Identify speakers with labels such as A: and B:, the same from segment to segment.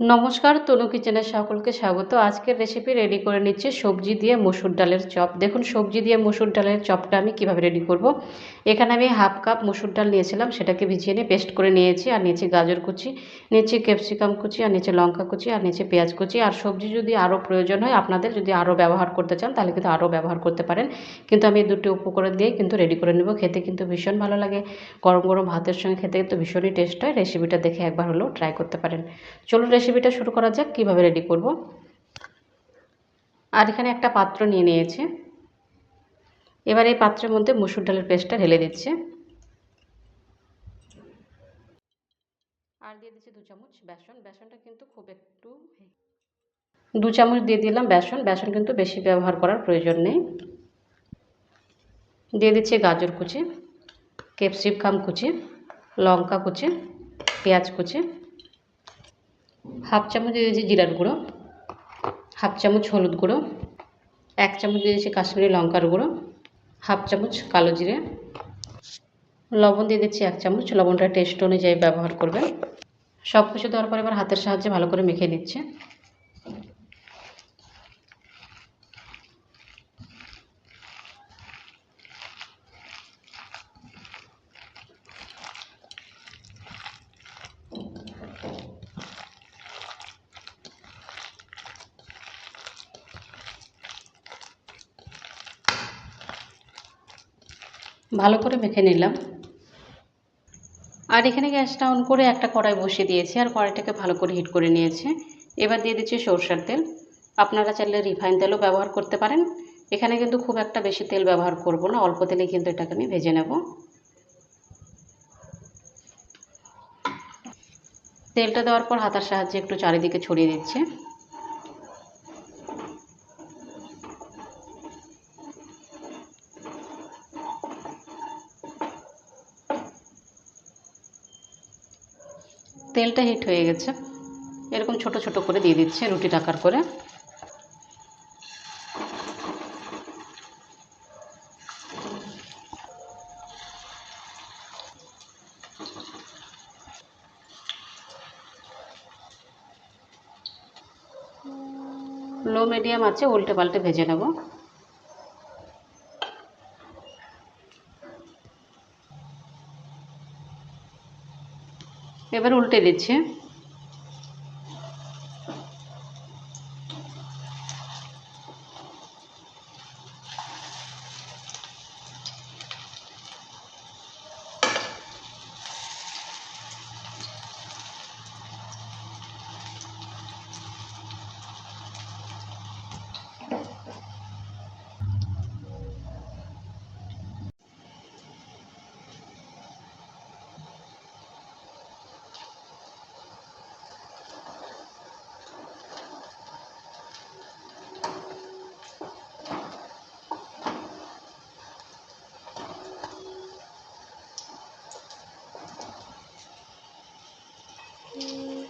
A: নমস্কার, তনু কিচেনের সকলকে স্বাগত। আজকের রেসিপি রেডি করে নিচ্ছি সবজি দিয়ে মসুর ডালের চপ। দেখুন, সবজি দিয়ে মসুর ডালের চপটা আমি কীভাবে রেডি করব। এখানে আমি হাফ কাপ মসুর ডাল নিয়েছিলাম, সেটাকে ভিজিয়ে নিয়ে পেস্ট করে নিয়েছি। আর নিয়েছি গাজর কুচি, নিয়েছি ক্যাপসিকাম কুচি, আর নিচে লঙ্কা কুচি, আর নিচে পেঁয়াজ কুচি। আর সবজি যদি আরও প্রয়োজন হয়, আপনাদের যদি আরও ব্যবহার করতে চান, তাহলে কিন্তু আরও ব্যবহার করতে পারেন। কিন্তু আমি দুটো উপকরণ দিয়ে কিন্তু রেডি করে নেব। খেতে কিন্তু ভীষণ ভালো লাগে। গরম গরম ভাতের সঙ্গে খেতে কিন্তু ভীষণই টেস্ট হয়। রেসিপিটা দেখে একবার হলেও ট্রাই করতে পারেন। চলুন রেসিপিটা শুরু করা যাক, কীভাবে রেডি করব। আর এখানে একটা পাত্র নিয়ে নিয়েছে। এবার এই পাত্রের মধ্যে মুসুর ডালের পেস্টটা ঢেলে দিচ্ছে। আর দিয়ে দিচ্ছি দু চামচ বেসন। বেসনটা কিন্তু খুব একটু দু চামচ দিয়ে দিলাম বেসন। বেসন কিন্তু বেশি ব্যবহার করার প্রয়োজন নেই। দিয়ে দিচ্ছি গাজর কুচি, ক্যাপসিকাম কুচি, লঙ্কা কুচি, পেঁয়াজ কুচি। হাফ চামচ দিয়ে দিয়েছি জিরার গুঁড়ো, হাফ চামচ হলুদ গুঁড়ো, এক চামচ দিয়ে দিয়েছি কাশ্মীরি লঙ্কার গুঁড়ো, হাফ চামচ কালো জিরে, লবণ দিয়ে দিচ্ছি এক চামচ, লবণটা টেস্ট অনুযায়ী ব্যবহার করবেন। সব কিছু দেওয়ার পর এবার হাতের সাহায্যে ভালো করে মেখে নিচ্ছে। ভালো করে মেখে নিলাম। আর এখানে গ্যাসটা অন করে একটা কড়াই বসিয়ে দিয়েছি আর কড়াইটাকে ভালো করে হিট করে নিয়েছে। এবার দিয়ে দিচ্ছি সরষের তেল। আপনারা চাইলে রিফাইন তেলও ব্যবহার করতে পারেন। এখানে কিন্তু খুব একটা বেশি তেল ব্যবহার করব না, অল্প তেলেই কিন্তু এটাকে আমি ভেজে নেব। তেলটা দেওয়ার পর হাতার সাহায্যে একটু চারিদিকে ছড়িয়ে দিচ্ছে। তেলটা হিট হয়ে গেছে। এরকম ছোট ছোট করে দিয়ে দিচ্ছে, রুটি টাকার করে। লো, মিডিয়াম আছে, উল্টে পাল্টে ভেজে নেব। এবার উল্টে দিচ্ছে।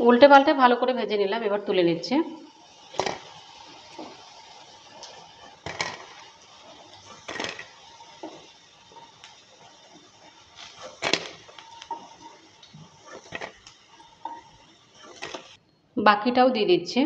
A: উল্টে পাল্টে ভালো করে ভেজে নিলাম এবার তুলে নিচ্ছে। বাকিটাও দিয়ে দিচ্ছে।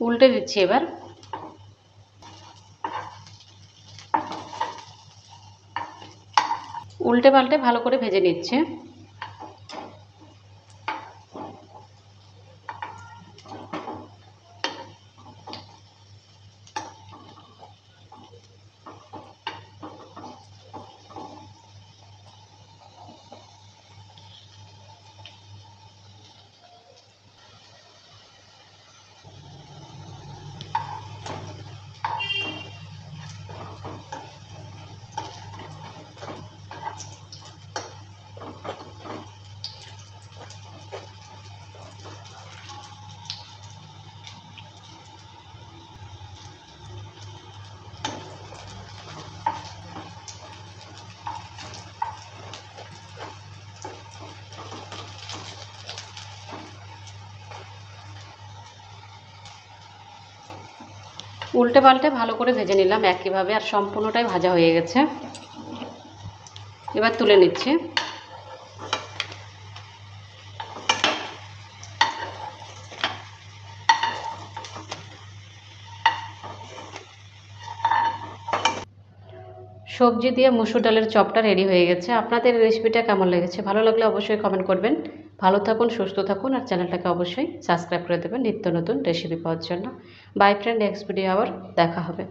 A: উল্টে দিচ্ছি এবার। উল্টে পাল্টে ভালো করে ভেজে নিচ্ছে। উল্টে পাল্টে ভালো করে ভেজে নিলাম একইভাবে, আর সম্পূর্ণটাই ভাজা হয়ে গেছে। এবার তুলে নিচ্ছি। সবজি দিয়ে মুসুর ডালের চপটা রেডি হয়ে গেছে। আপনাদের রেসিপিটা কেমন লেগেছে? ভালো লাগলে অবশ্যই কমেন্ট করবেন। ভালো থাকুন, সুস্থ থাকুন আর চ্যানেলটাকে অবশ্যই সাবস্ক্রাইব করে দেবেন নিত্য নতুন রেসিপি পাওয়ার জন্য। বাই ফ্রেন্ড নেক্সট ভিডিও আবার দেখা হবে।